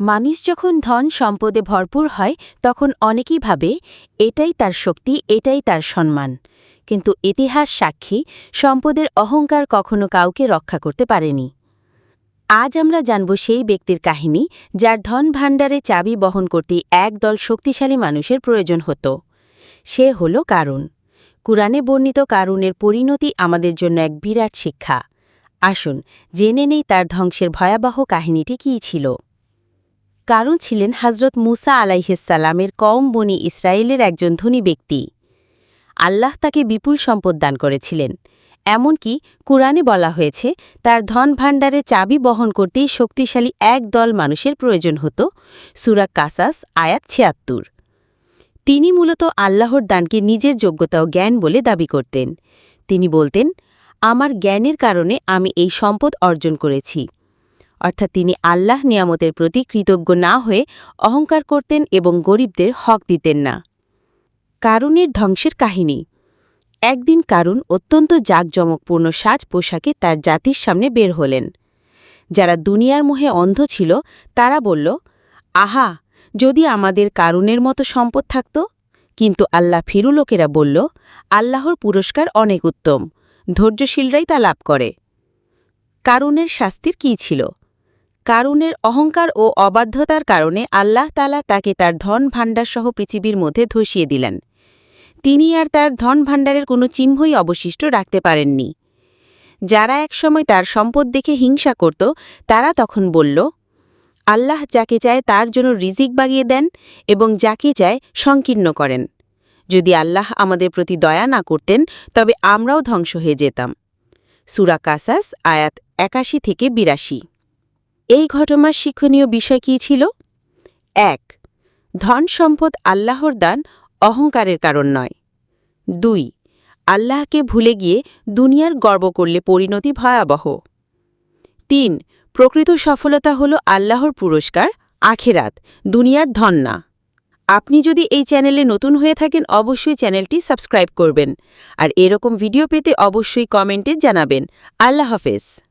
মানুষ যখন ধন সম্পদে ভরপুর হয়, তখন অনেকেই ভাবে, এটাই তার শক্তি, এটাই তার সম্মান। কিন্তু ইতিহাস সাক্ষী, সম্পদের অহংকার কখনো কাউকে রক্ষা করতে পারেনি। আজ আমরা জানব সেই ব্যক্তির কাহিনী, যার ধন ভাণ্ডারে চাবি বহন করতে একদল শক্তিশালী মানুষের প্রয়োজন হতো। সে হল কারুন। কুরআনে বর্ণিত কারুনের পরিণতি আমাদের জন্য এক বিরাট শিক্ষা। আসুন, জেনে নেই তার ধ্বংসের ভয়াবহ কাহিনীটি কী ছিল। কারণ ছিলেন হজরত মুসা আলাইহিসাল্লামের কম বনি ইসরায়েলের একজন ধনী ব্যক্তি। আল্লাহ তাকে বিপুল সম্পদ দান করেছিলেন। এমনকি কুরআনে বলা হয়েছে, তার ধন ভাণ্ডারে চাবি বহন করতেই শক্তিশালী এক দল মানুষের প্রয়োজন হতো, সুরা কাসাস, আয়াত ছিয়াত্তর। তিনি মূলত আল্লাহর দানকে নিজের যোগ্যতা ও জ্ঞান বলে দাবি করতেন। তিনি বলতেন, আমার জ্ঞানের কারণে আমি এই সম্পদ অর্জন করেছি। অর্থাৎ তিনি আল্লাহ নিয়ামতের প্রতি কৃতজ্ঞ না হয়ে অহংকার করতেন এবং গরিবদের হক দিতেন না। কারুনের ধ্বংসের কাহিনী। একদিন কারুন অত্যন্ত জাঁকজমকপূর্ণ সাজ পোশাকে তার জাতির সামনে বের হলেন। যারা দুনিয়ার মোহে অন্ধ ছিল, তারা বলল, আহা, যদি আমাদের কারুনের মতো সম্পদ থাকত? কিন্তু আল্লাহ ফিরু লোকেরা বলল, আল্লাহর পুরস্কার অনেক উত্তম, ধৈর্যশীলরাই তা লাভ করে। কারুনের শাস্তির কী ছিল? কারুনের অহংকার ও অবাধ্যতার কারণে আল্লাহ তালা তাকে তার ধন ভাণ্ডারসহ পৃথিবীর মধ্যে ধসিয়ে দিলেন। তিনি আর তার ধন ভাণ্ডারের কোনো চিহ্নই অবশিষ্ট রাখতে পারেননি। যারা একসময় তার সম্পদ দেখে হিংসা করত, তারা তখন বলল, আল্লাহ যাকে চায় তার জন্য রিজিক বাগিয়ে দেন এবং যাকে চায় সংকীর্ণ করেন। যদি আল্লাহ আমাদের প্রতি দয়া না করতেন, তবে আমরাও ধ্বংস হয়ে যেতাম। সুরা কাসাস আয়াত একাশি থেকে বিরাশি। এই ঘটনার শিক্ষণীয় বিষয় কী ছিল? এক, ধন সম্পদ আল্লাহর দান অহংকারের কারণ নয়। দুই, আল্লাহকে ভুলে গিয়ে দুনিয়ার গর্ব করলে পরিণতি ভয়াবহ। তিন, প্রকৃত সফলতা হল আল্লাহর পুরস্কার, আখেরাত, দুনিয়ার ধন না। আপনি যদি এই চ্যানেলে নতুন হয়ে থাকেন, অবশ্যই চ্যানেলটি সাবস্ক্রাইব করবেন। আর এরকম ভিডিও পেতে অবশ্যই কমেন্টে জানাবেন। আল্লাহ হাফেজ।